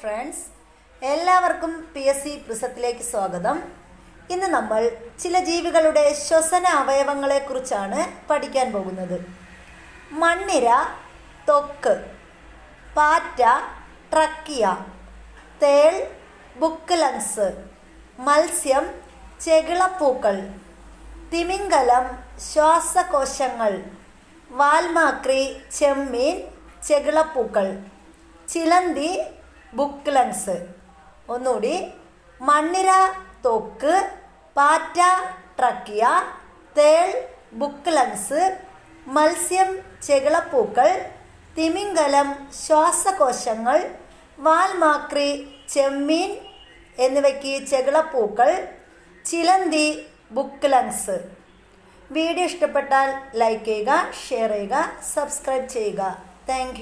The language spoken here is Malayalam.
ഫ്രണ്ട്സ് എല്ലാവർക്കും പി എസ് സി പ്രിസത്തിലേക്ക് സ്വാഗതം. ഇന്ന് നമ്മൾ ചില ജീവികളുടെ ശ്വസന അവയവങ്ങളെക്കുറിച്ചാണ് പഠിക്കാൻ പോകുന്നത്. മണ്ണിര തൊക്ക് പാറ്റ ട്രക്കിയ തേൾ ബുക്ക് ലങ്സ് മത്സ്യം ചെകിളപ്പൂക്കൾ തിമിംഗലം ശ്വാസകോശങ്ങൾ വാൽമാക്രി ചെമ്മീൻ ചെകിളപ്പൂക്കൾ ചിലന്തി ബുക്ക് ലങ്സ് ഒന്നുകൂടി. മണ്ണിര തൊക്ക് പാറ്റ ട്രക്കിയ തേൾ ബുക്ക് ലങ്സ് മത്സ്യം ചെകിളപ്പൂക്കൾ തിമിംഗലം ശ്വാസകോശങ്ങൾ വാൽമാക്രി ചെമ്മീൻ എന്നിവയ്ക്ക് ചെകിളപ്പൂക്കൾ ചിലന്തി ബുക്ക് ലങ്സ് വീഡിയോ ഇഷ്ടപ്പെട്ടാൽ ലൈക്ക് ചെയ്യുക ഷെയർ ചെയ്യുക സബ്സ്ക്രൈബ് ചെയ്യുക. താങ്ക്